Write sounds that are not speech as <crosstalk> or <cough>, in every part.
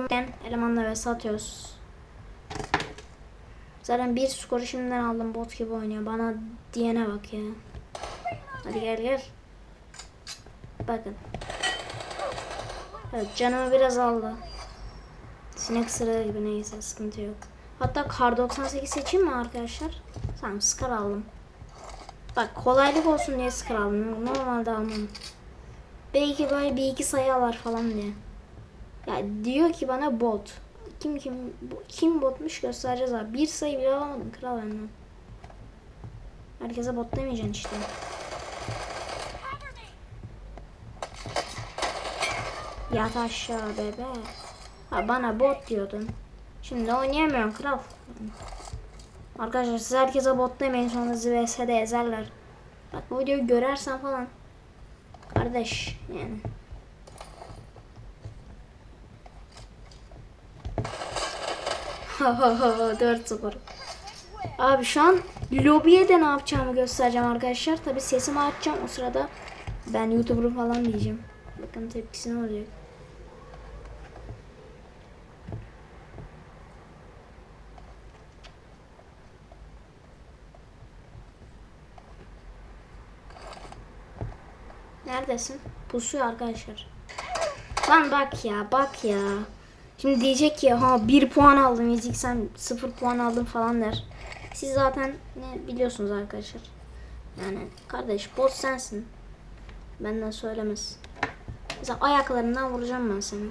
Longen elemanla ve satıyoruz. Zaten bir skoru şimdiden aldım bot gibi oynuyor. Bana diyene bak ya. Hadi gel gel. Bakın. Evet canımı biraz aldı. Sinek sıra gibi neyse sıkıntı yok. Hatta kar 98 seçeyim mi arkadaşlar? Tamam Scar aldım. Bak kolaylık olsun diye Scar aldım. Normalde almam. Belki böyle bir iki sayı alar falan diye. Ya diyor ki bana bot. Kim kim kim botmuş göstereceğiz abi. Bir sayı bile alamadım kral benden. Herkese bot demeyeceksin işte. Yat aşağı bebe. Ha bana bot diyordun. Şimdi oynayamıyorum kral. Arkadaşlar siz herkese bot demeyin sonra sizi VS'de. Bak bu videoyu görersen falan. Kardeş yani. Ha ha ha 4-0. Abi şu an lobiye de ne yapacağımı göstereceğim arkadaşlar. Tabi sesimi açacağım o sırada ben YouTuber falan diyeceğim. Bakın tepkisi ne olacak. Neredesin? Pusuyor arkadaşlar. Lan bak ya bak ya. Şimdi diyecek ki ha 1 puan aldım Ezik sen 0 puan aldın falan der. Siz zaten ne biliyorsunuz arkadaşlar. Yani kardeş bot sensin. Benden söylemez. Mesela ayaklarından vuracağım ben seni.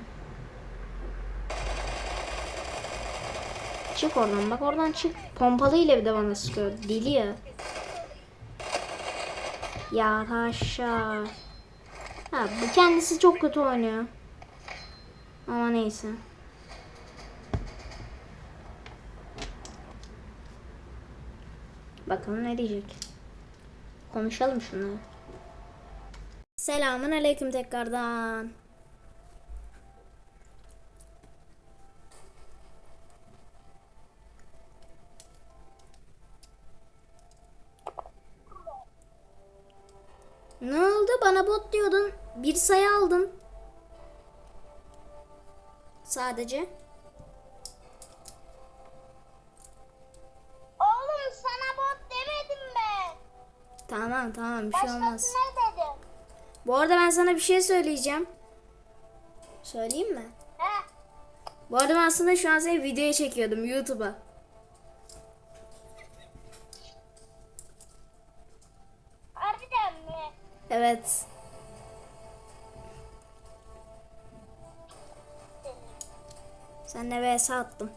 Çık oradan bak oradan çık. Pompalı ile bir de bana sıkıyor. Deli ya. Ya aşağı. Ha bu kendisi çok kötü oynuyor. Ama neyse. Bakalım ne diyecek. Konuşalım şunları. Selamun aleyküm tekrardan. Ne oldu? Bana bot diyordun. Bir sayı aldın. Sadece. Tamam tamam bir şey olmaz. Başkasına dedim. Bu arada ben sana bir şey söyleyeceğim. Söyleyeyim mi? He. Bu arada ben aslında şu an seni videoya çekiyordum YouTube'a. Harbiden mi? Evet. Senle vs attım.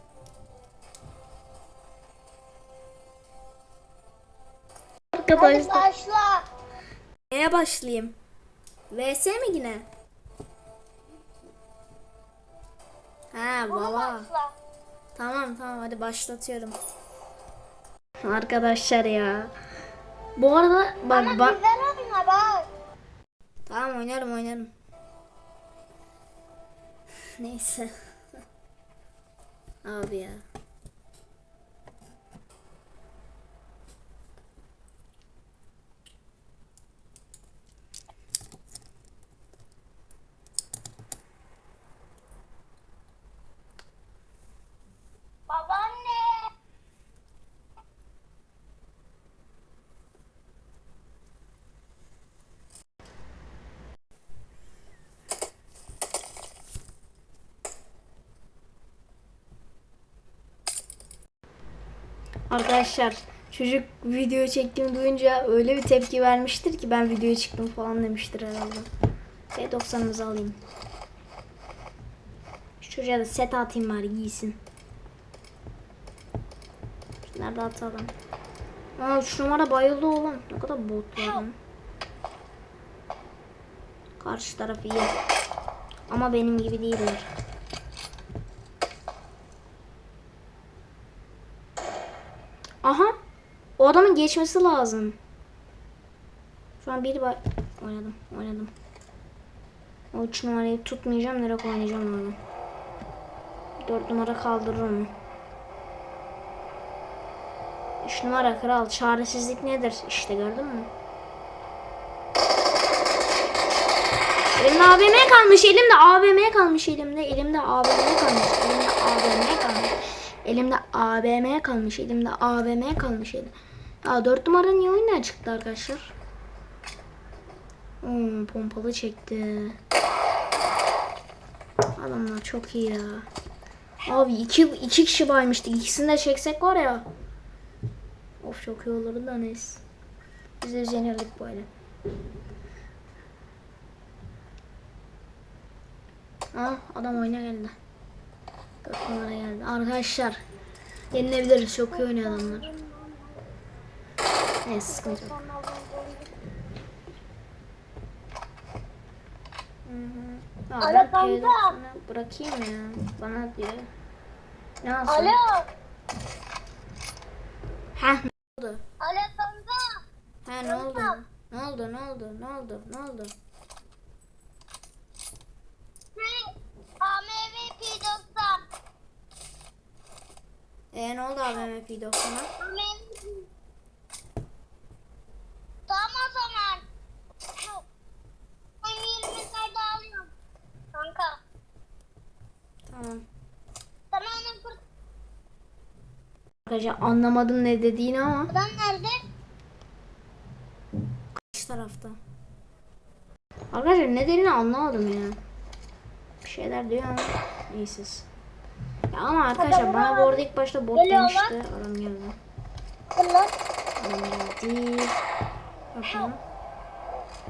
Hadi Arkadaşlar. başla. Neye başlayayım? VS mi yine? Ha baba. başla. Tamam tamam hadi başlatıyorum. Arkadaşlar ya. Bu arada bak Ama bak. oyna bak. Tamam oynarım oynarım. Neyse. <laughs> Abi ya. Arkadaşlar çocuk video çektiğimi duyunca öyle bir tepki vermiştir ki ben videoya çıktım falan demiştir herhalde. P90'ımızı alayım. Şu çocuğa da set atayım bari giysin. Nerede atalım? Aa şu numara bayıldı oğlum. Ne kadar bot var lan. Karşı taraf iyi. Ama benim gibi değiller. O adamın geçmesi lazım. Şu an bir bay... Oynadım, oynadım. O üç numarayı tutmayacağım, direkt oynayacağım onu. Dört numara kaldırır onu. Üç numara kral, çaresizlik nedir? İşte gördün mü? Elimde AVM kalmış. Elimde AVM kalmış. Elimde elimde AVM kalmış. Elimde AVM kalmış. Elimde AVM kalmış. Elimde AVM kalmış. Elimde. Ya 4 numara niye oyundan çıktı arkadaşlar? Hmm, pompalı çekti. Adamlar çok iyi ya. Abi iki, iki kişi baymıştık. İkisini de çeksek var ya. Of çok iyi olurdu da neyse. Biz de yenildik böyle. Aa adam oyuna geldi. Dört numara geldi. Arkadaşlar yenilebiliriz. Çok iyi oynuyor adamlar. Neyse sıkıntı yok. Ya Alo, kanka. P90'ı bırakayım ya. Bana diyor. Ne olsun? Alo. Heh ne oldu? Alo kanka. Ha ne oldu? Ne oldu? Ne oldu? Ne oldu? Ne oldu? AMV P90. E ne oldu abi MP90'a? AMV Tamam o zaman. Ben 20 sayda alıyorum. Kanka. Tamam. Sana onun kurt... Arkadaşlar anlamadım ne dediğini ama Adam nerede? karşı tarafta. Arkadaşlar ne dediğini anlamadım ya. Bir şeyler diyor ama iyisiz. Ya ama arkadaşlar bana bu arada ilk başta bot demişti. Adam geldi. Adam geldi. Yapma.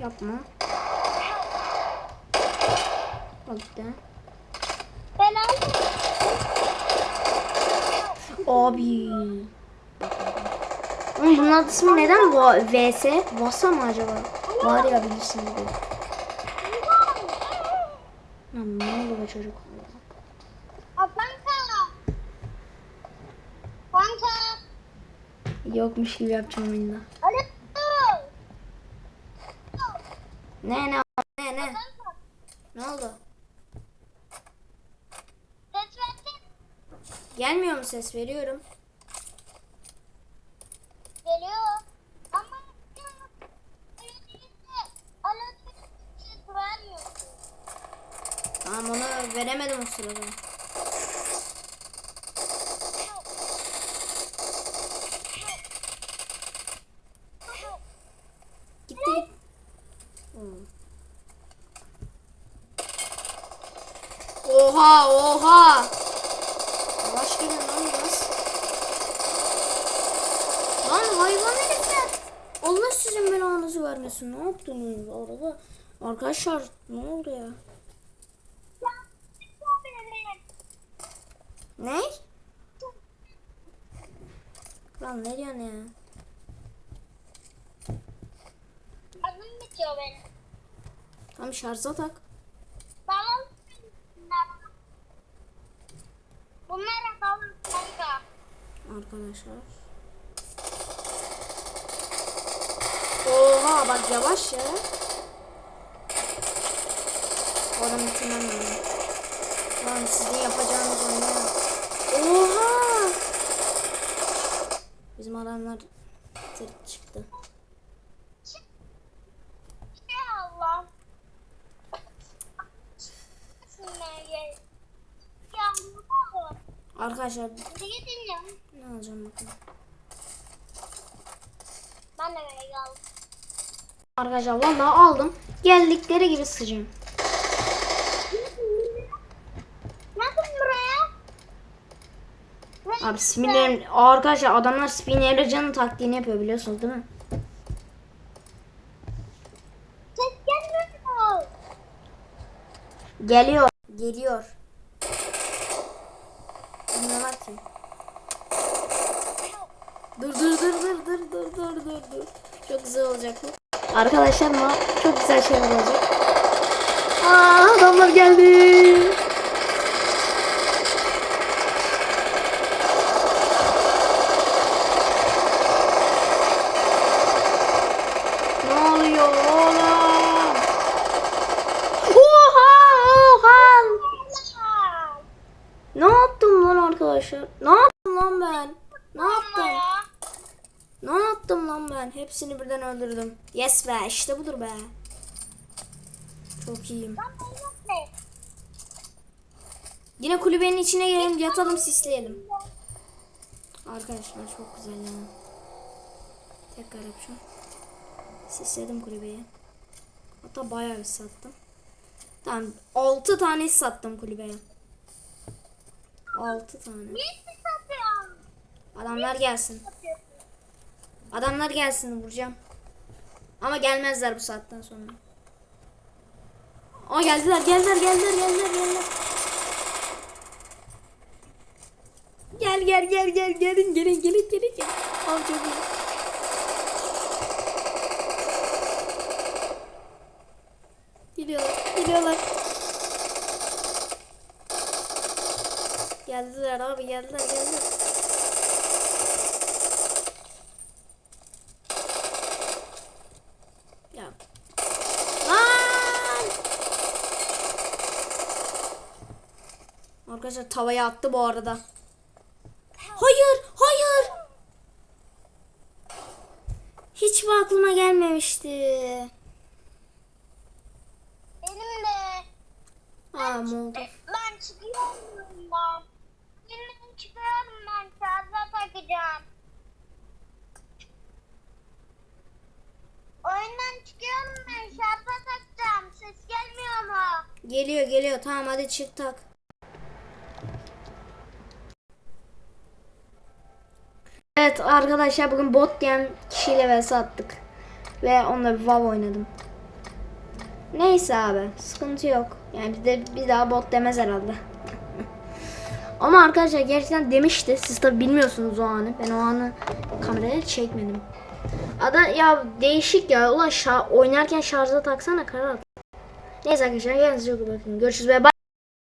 Yapma. Bak bir de. Ben aldım. Abi. Oğlum bunun adı ismi neden bu VS? Vasa mı acaba? Var ya bilirsin gibi. Lan ne oldu be çocuk? Yokmuş gibi yapacağım oyunda. Ne ne ne ne? Ne oldu? Ses verdin. Gelmiyor mu ses? Veriyorum. Geliyor. Ama. Tamam onu veremedim o sırada. Gitti git. Hmm. Oha oha. Allah sizin belanızı vermesin. Ne yaptınız orada? Arkadaşlar ne oldu ya? Ne? Lan ne diyorsun ya? Adım bitiyor benim. Tam şarja tak. Tamam. Bunlara kalın kanka. Arkadaşlar. Oha bak yavaş ya. Oradan bitirmem lazım. Lan sizin yapacağınız oyunu. Oha! Bizim adamlar tırt çıktı. Arkadaşlar ne alacağım bakalım. Ben de böyle kaldım. Arkadaşlar vallahi aldım. Geldikleri gibi sıcağım. Abi spinlerin arkadaşlar adamlar spinlerle canın taktiğini yapıyor biliyorsunuz değil mi? Geliyor. Geliyor. Bunlar kim? Dur dur dur dur dur dur dur dur. Çok güzel olacak bu. Arkadaşlar ma çok güzel şeyler olacak. Aa adamlar geldi. Ne oluyor oğlum? Oha oha. Ne yaptım lan arkadaşlar? Ne yaptım lan ben? Ne yaptım? Ne yaptım lan ben? Hepsini birden öldürdüm. Yes be işte budur be. Çok iyiyim. Yine kulübenin içine girelim yatalım sisleyelim. Arkadaşlar çok güzel ya. Tekrar yapacağım. Sisledim kulübeyi. Hatta bayağı bir sattım. Tamam 6 tane sattım kulübeye. 6 tane. Adamlar gelsin. Adamlar gelsin vuracağım. Ama gelmezler bu saatten sonra. Aa geldiler geldiler geldiler geldiler geldiler. Gel gel gel gel gelin gelin gelin gelin gelin. Al çok iyi. Geliyorlar geliyorlar. Geldiler abi geldiler geldiler. Ya. Lan! Arkadaşlar tavaya attı bu arada. Hayır, hayır. Hiç mi aklıma gelmemişti? Benim de. Aa oldu. Ben çıkıyorum bundan. Benim çıkıyorum ben. Şarja takacağım. Oyundan çıkıyorum ben. Şarja takacağım. Ses gelmiyor mu? Geliyor geliyor. Tamam hadi çık tak. Evet arkadaşlar bugün bot diyen kişiyle vs attık. Ve onunla bir WoW oynadım. Neyse abi sıkıntı yok. Yani bir, de, bir daha bot demez herhalde. <laughs> Ama arkadaşlar gerçekten demişti. Siz tabi bilmiyorsunuz o anı. Ben o anı kameraya çekmedim. Ada ya değişik ya. Ulan şa- oynarken şarja taksana karar. Neyse arkadaşlar kendinize çok bakın. Görüşürüz ve bye.